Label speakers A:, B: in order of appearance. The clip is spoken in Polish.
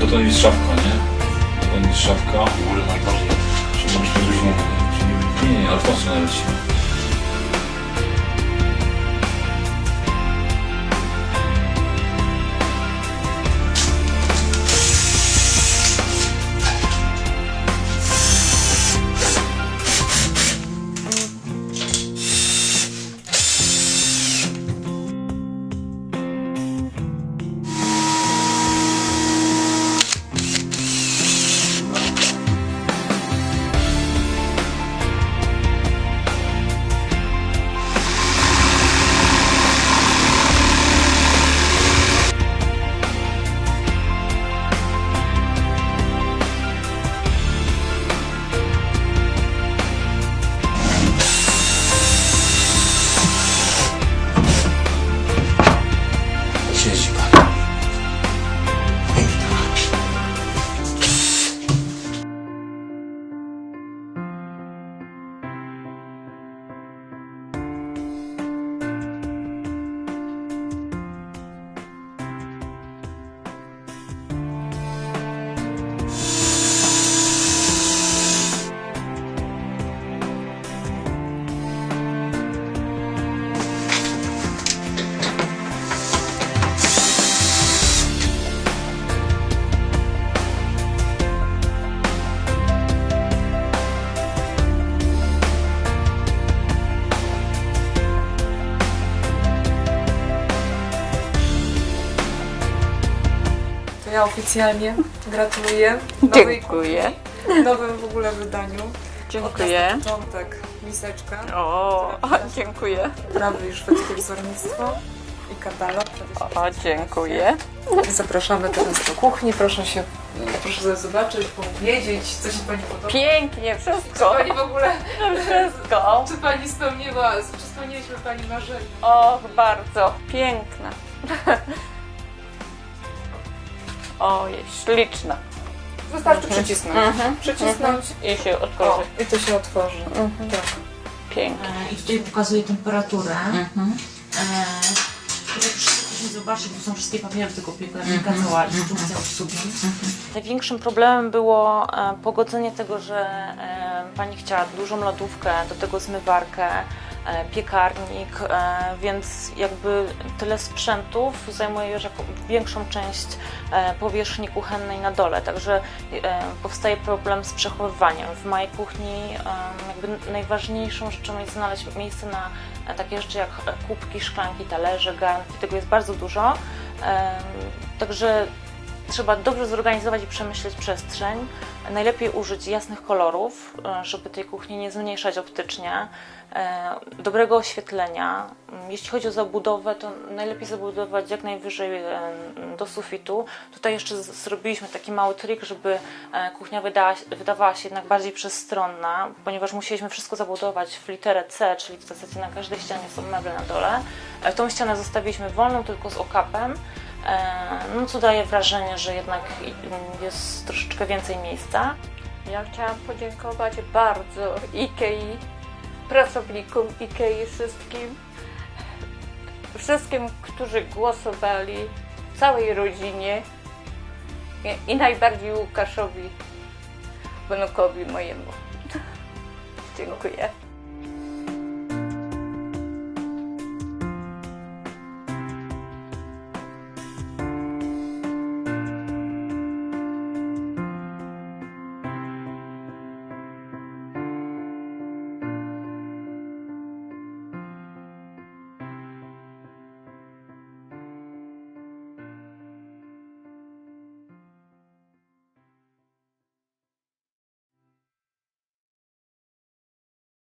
A: Bo to jest szafka, nie? To jest szafka.
B: W ogóle masz bardziej.
A: Czy możesz powiedzieć, że nie, nie, ale po co nawet się?
C: Ja oficjalnie gratuluję nowej
D: Dziękuję.
C: nowym w ogóle wydaniu.
D: Dziękuję.
C: Od nas na początek miseczka,
D: O, dziękuję.
C: prawy i szwedzkie wzornictwo i katalog.
D: O, dziękuję.
C: Zapraszamy teraz do kuchni, proszę się, proszę sobie zobaczyć, powiedzieć, co się Pani podoba.
D: Pięknie,
C: Czy
D: wszystko.
C: Pani w ogóle,
D: Wszystko.
C: czy Pani spełniła, czy spełniliśmy Pani marzenie?
D: Och, bardzo. Piękna. Oj, śliczna.
C: Wystarczy przycisnąć.
D: Mhm.
C: Przycisnąć
D: I się
C: o,
D: otworzy.
C: i to się otworzy. Tak.
D: Pięknie.
E: E, I tutaj pokazuje temperaturę.
D: Mhm.
E: E, zobaczyć, tu są wszystkie papiery tego piekarnika, cała instrukcja obsługi.
F: Największym problemem było e, pogodzenie tego, że e, pani chciała dużą lodówkę, do tego zmywarkę, piekarnik, e, więc jakby tyle sprzętów zajmuje już większą część e, powierzchni kuchennej na dole, także e, powstaje problem z przechowywaniem. W mojej kuchni e, jakby najważniejszą rzeczą jest znaleźć miejsce na e, takie rzeczy jak e, kubki, szklanki, talerze, garnki, tego jest bardzo dużo. E, Także Trzeba dobrze zorganizować i przemyśleć przestrzeń. Najlepiej użyć jasnych kolorów, e, żeby tej kuchni nie zmniejszać optycznie. E, Dobrego oświetlenia. Mm, Jeśli chodzi o zabudowę, to najlepiej zabudować jak najwyżej e, do sufitu. Tutaj jeszcze zrobiliśmy taki mały trik, żeby kuchnia wydała, wydawała się jednak bardziej przestronna, ponieważ musieliśmy wszystko zabudować w literę C, czyli w zasadzie na każdej ścianie są meble na dole. Tą ścianę zostawiliśmy wolną, tylko z okapem. No co daje wrażenie, że jednak jest troszeczkę więcej miejsca.
D: Ja chciałam podziękować bardzo Ikei, pracownikom Ikei, wszystkim, wszystkim, którzy głosowali, całej rodzinie i najbardziej Łukaszowi, wnukowi mojemu. Dziękuję.